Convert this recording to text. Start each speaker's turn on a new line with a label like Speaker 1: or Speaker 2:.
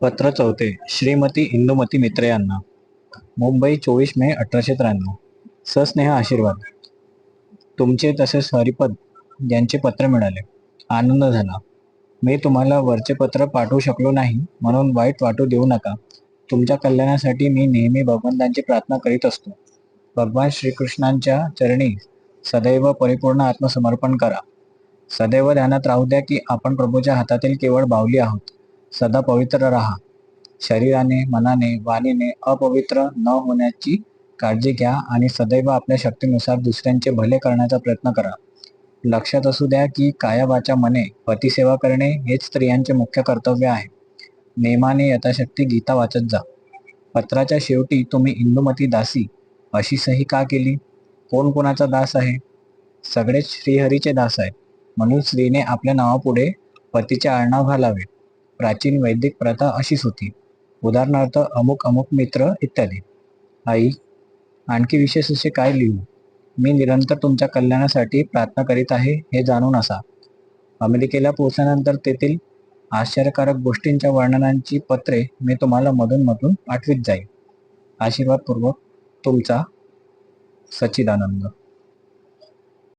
Speaker 1: पत्र चौथे श्रीमती इंदुमती मित्रे यांना. मुंबई चोवीस मे अठराशे त्र्याण्णव. सस्नेह आशीर्वाद. तुमचे तसेच हरिपद यांचे पत्र मिळाले. आनंद झाला. मी तुम्हाला वरचे पत्र पाठवू शकलो नाही म्हणून वाईट वाटू देऊ नका. तुमच्या कल्याणासाठी मी नेहमी भगवंतांची प्रार्थना करीत असतो. भगवान श्रीकृष्णांच्या चरणी सदैव परिपूर्ण आत्मसमर्पण करा. सदैव ध्यानात राहू द्या की आपण प्रभूच्या हातातील केवळ बावली आहोत. सदा पवित्र राहा. शरीराने मनाने वाणीने अपवित्र न होण्याची काळजी घ्या आणि सदैव आपल्या शक्तीनुसार दुसऱ्यांचे भले करण्याचा प्रयत्न करा. लक्षात असू द्या की काया मने पतिसेवा करणे हेच स्त्रियांचे मुख्य कर्तव्य आहे. नेमाने यथाशक्ती गीता वाचत जा. पत्राच्या शेवटी तुम्ही इंदुमती दासी अशी सही का केली? कोण कोणाचा दास आहे? सगळेच श्रीहरीचे दास आहेत. म्हणून स्त्रीने आपल्या नावापुढे पतीचे आडनाव घालावे. प्राचीन वैदिक प्रथा अशीच होती. उदाहरणार्थ अमुक अमुक मित्र इत्यादी. आई आणखी विशेष असे काय लिहू? मी निरंतर तुमच्या कल्याणासाठी प्रार्थना करीत आहे हे जाणून असा. अमेरिकेला पोहोचल्यानंतर तेथील आश्चर्यकारक गोष्टींच्या वर्णनांची पत्रे मी तुम्हाला मधून मधून पाठवित जाईल आशीर्वादपूर्वक तुमचा सच्चिदानंद.